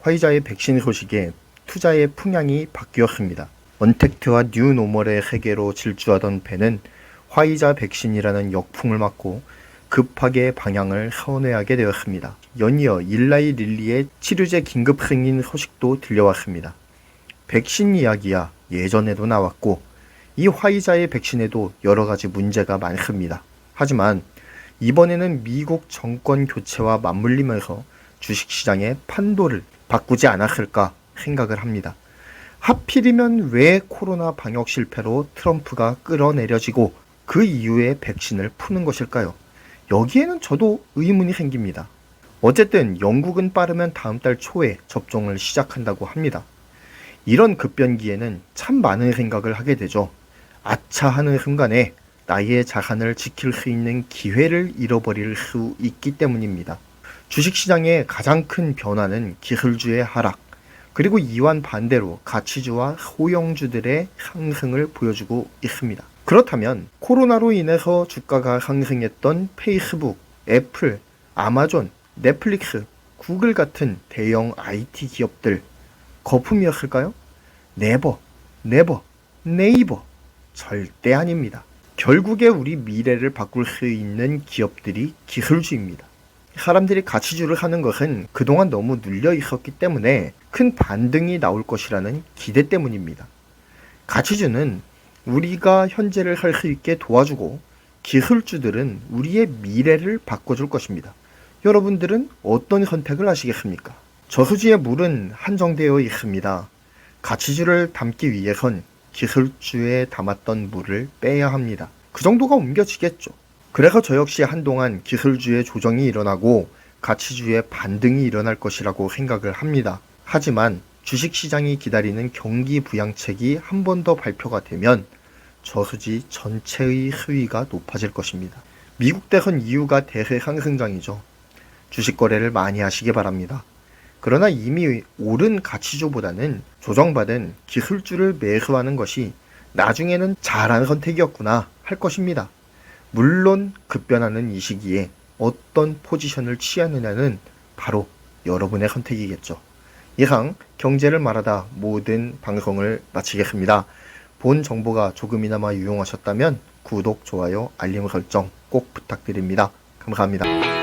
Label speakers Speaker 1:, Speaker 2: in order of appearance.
Speaker 1: 화이자의 백신 소식에 투자의 풍향이 바뀌었습니다. 언택트와 뉴노멀의 세계로 질주하던 배는 화이자 백신이라는 역풍을 맞고 급하게 방향을 선회하게 되었습니다. 연이어 일라이 릴리의 치료제 긴급 승인 소식도 들려왔습니다. 백신 이야기야 예전에도 나왔고 이 화이자의 백신에도 여러 가지 문제가 많습니다. 하지만 이번에는 미국 정권 교체와 맞물리면서 주식시장의 판도를 바꾸지 않았을까 생각을 합니다. 하필이면 왜 코로나 방역 실패로 트럼프가 끌어내려지고 그 이후에 백신을 푸는 것일까요? 여기에는 저도 의문이 생깁니다. 어쨌든 영국은 빠르면 다음 달 초에 접종을 시작한다고 합니다. 이런 급변기에는 참 많은 생각을 하게 되죠. 아차 하는 순간에 나의 자산을 지킬 수 있는 기회를 잃어버릴 수 있기 때문입니다. 주식시장의 가장 큰 변화는 기술주의 하락, 그리고 이완 반대로 가치주와 소형주들의 상승을 보여주고 있습니다. 그렇다면 코로나로 인해서 주가가 상승했던 페이스북, 애플, 아마존, 넷플릭스, 구글 같은 대형 IT 기업들 거품이었을까요? 네버, 네버, 네이버 절대 아닙니다. 결국에 우리 미래를 바꿀 수 있는 기업들이 기술주입니다. 사람들이 가치주를 하는 것은 그동안 너무 눌려 있었기 때문에 큰 반등이 나올 것이라는 기대 때문입니다. 가치주는 우리가 현재를 할 수 있게 도와주고 기술주들은 우리의 미래를 바꿔줄 것입니다. 여러분들은 어떤 선택을 하시겠습니까? 저수지의 물은 한정되어 있습니다. 가치주를 담기 위해선 기술주에 담았던 물을 빼야 합니다. 그 정도가 옮겨지겠죠. 그래서 저 역시 한동안 기술주의 조정이 일어나고 가치주의 반등이 일어날 것이라고 생각을 합니다. 하지만 주식시장이 기다리는 경기 부양책이 한 번 더 발표가 되면 저수지 전체의 수위가 높아질 것입니다. 미국 대선 이유가 대세 상승장이죠. 주식 거래를 많이 하시기 바랍니다. 그러나 이미 오른 가치주보다는 조정받은 기술주를 매수하는 것이 나중에는 잘한 선택이었구나 할 것입니다. 물론 급변하는 이 시기에 어떤 포지션을 취하느냐는 바로 여러분의 선택이겠죠. 이상 경제를 말하다 모든 방송을 마치겠습니다. 본 정보가 조금이나마 유용하셨다면 구독, 좋아요, 알림 설정 꼭 부탁드립니다. 감사합니다.